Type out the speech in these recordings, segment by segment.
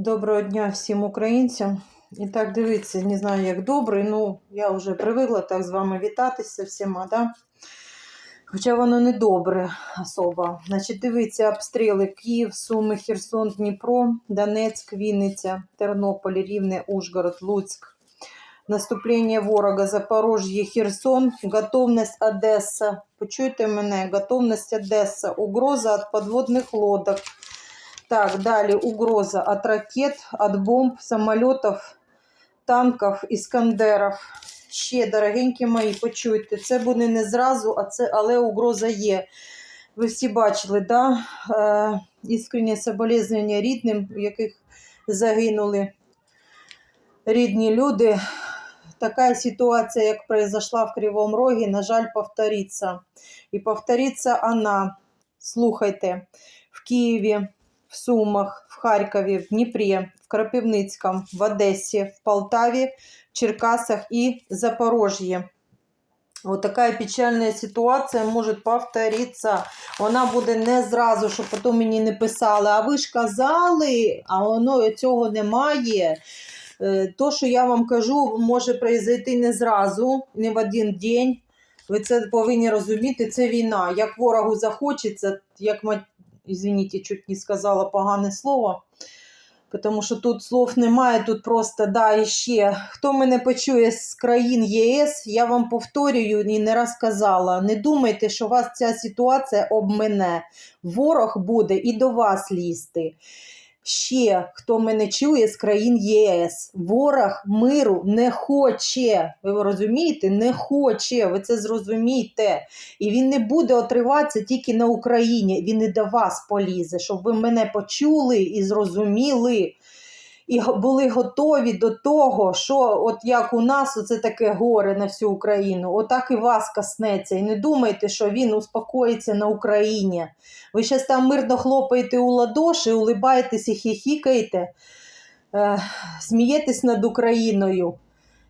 Доброго дня всім українцям. І так, дивіться, не знаю, як добре, ну я вже привикла так з вами вітатися всіма, да? Хоча воно не добре особо. Значить, дивіться, обстріли Київ, Суми, Херсон, Дніпро, Донецьк, Вінниця, Тернополь, Рівне, Ужгород, Луцьк. Наступлення ворога, Запорожжя, Херсон, готовність Одеса. Почуйте мене, готовність Одеса, угроза від підводних лодок. Так, далі угроза от ракет, от бомб, самольотів, танків, іскандерів. Ще, дорогенькі мої, почуйте, це буде не зразу, а це, але угроза є. Ви всі бачили, да? Е, іскреннє соболезнення рідним, у яких загинули рідні люди. Така ситуація, як произошла в Кривому Рогі, на жаль, повториться. І повториться вона, слухайте, в Києві, в Сумах, в Харкові, в Дніпрі, в Кропивницькому, в Одесі, в Полтаві, в Черкасах і Запорожье. Вот такая печальная ситуація може повторитися. Вона буде не зразу, щоб потім мені не писали, а ви ж казали, а воно цього немає. Е, То, що я вам кажу, може произойти не зразу, не в один день. Ви це повинні розуміти, це війна. Як ворогу захочеться, як извините, чуть не сказала погане слово. Тому що тут слов немає, тут просто да і ще. Хто мене почує з країн ЄС, я вам повторюю і не раз казала. Не думайте, що вас ця ситуація обмине. Ворог буде і до вас лізти. Ще хто мене чує з країн ЄС, ворог миру не хоче. Ви розумієте? Не хоче. Ви це зрозумійте. І він не буде отриватися тільки на Україні. Він і до вас полізе, щоб ви мене почули і зрозуміли. І були готові до того, що от як у нас оце таке горе на всю Україну, отак і вас коснеться. І не думайте, що він успокоїться на Україні. Ви зараз там мирно хлопаєте у ладоші, улибаєтесь і хіхікаєте, е, смієтесь над Україною.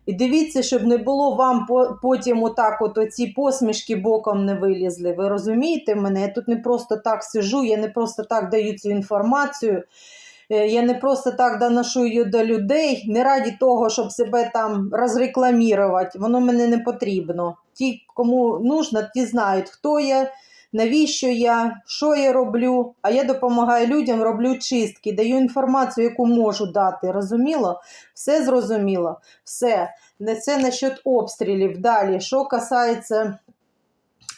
І дивіться, щоб не було вам потім отак от оці посмішки боком не вилізли. Ви розумієте мене? Я тут не просто так сижу, я не просто так даю цю інформацію. Е, Я не просто так доношу її до людей, не раді того, щоб себе там розрекламувати. Воно мені не потрібно. Ті, кому нужно, ті знають, хто я, навіщо я, що я роблю. А я допомагаю людям, роблю чистки, даю інформацію, яку можу дати. Розуміло? Все зрозуміло. Все. Це насчет обстрілів. Далі, що касається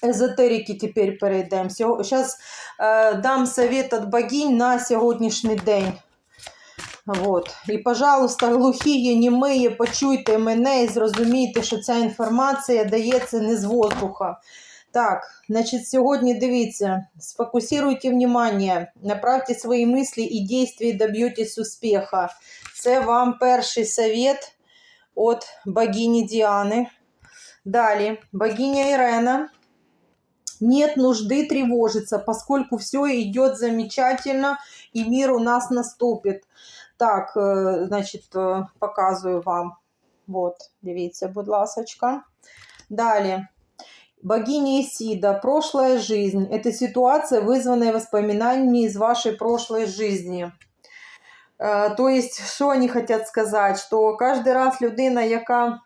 езотерики, тепер перейдемо. Зараз е, дам совет від богинь на сьогоднішній день. Вот. І, пожалуйста, глухі, німиї, почуйте мене і зрозумійте, що ця інформація дається не з воздуха. Так, значить, сьогодні дивіться, сфокусируйте внимание, направьте свої мислі і дійства і доб'єтесь успіха. Це вам перший совет від богині Діани. Далі, богиня Ірена. Нет нужды тревожиться, поскольку все идет замечательно и мир у нас наступит. Так, е, значить, е, показую вам. Вот, дивіться, будь ласочка. Далі. Богиня Исида. Прошлая жизнь. Это ситуация, вызванная воспоминаниями из вашей прошлой жизни. Е, То есть, що вони хотят сказать? Що кожен раз людина, яка э,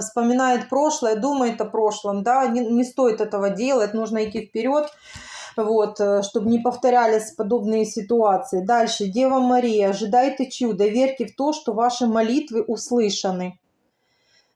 вспоминает прошлое, думает о прошлом, да, не, не стоит этого делать, нужно идти вперед, вот, э, чтобы не повторялись подобные ситуации. Дальше, Дева Мария, ожидайте чуда, верьте в то, что ваши молитвы услышаны.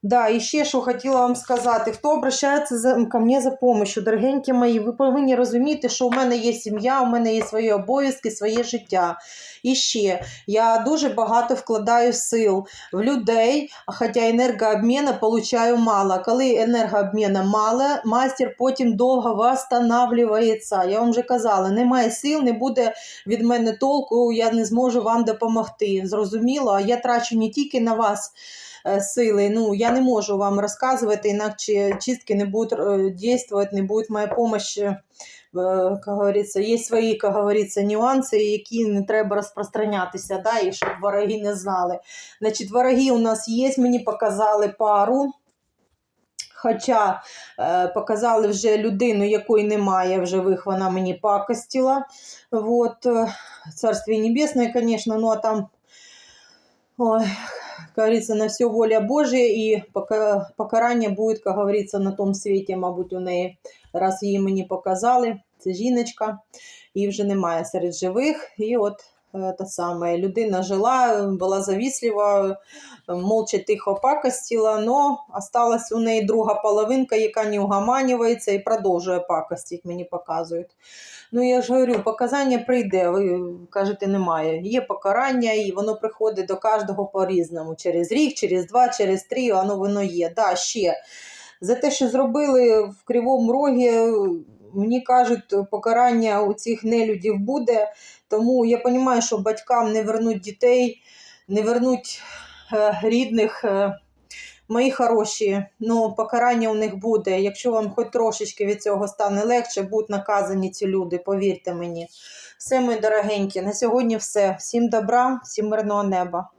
Да, і ще що хотіла вам сказати, хто обращається за, ко мені за допомогою, дорогенькі мої, ви повинні розуміти, що у мене є сім'я, у мене є свої обов'язки, своє життя. І ще, я дуже багато вкладаю сил в людей, хоча енергообміну получаю мало. Коли енергообміну мало, мастер потім довго восстанавливається. Я вам вже казала, немає сил, не буде від мене толку, я не зможу вам допомогти. Зрозуміло, я трачу не тільки на вас е, сили. Ну, я не можу вам розказувати, інакше чистки не будуть е, дійствувати, не буде моя допомога. Як говориться, є свої, як говориться, нюанси, які не треба розпространятися, да, і щоб вороги не знали. Значить, вороги у нас є, мені показали пару. Хоча е, показали вже людину, якої немає в живих, вона мені пакостила. Вот, е, Царствие Небесное, конечно, ну а там, ой, как говорится, на все воля і пока- покарання буде, як говориться, на том світі, мабуть, у неї, раз її мені показали, це жіночка, її вже немає серед живих, і от та саме, людина жила, була завіслива, молча тихо пакостила, но осталась у неї друга половинка, яка не угаманюється і продовжує пакостити, мені показують. Ну, я ж говорю, показання прийде, ви кажете, немає. Є покарання, і воно приходить до кожного по-різному. Через рік, через два, через три, воно воно є. Да, ще. За те, що зробили в Кривому Рогі, мені кажуть, покарання у цих нелюдів буде. Тому я розумію, що батькам не вернуть дітей, не вернуть е, рідних. Е, Мої хороші, ну покарання у них буде. Якщо вам хоч трошечки від цього стане легше, будуть наказані ці люди, повірте мені. Все, мої дорогенькі, на сьогодні все. Всім добра, всім мирного неба.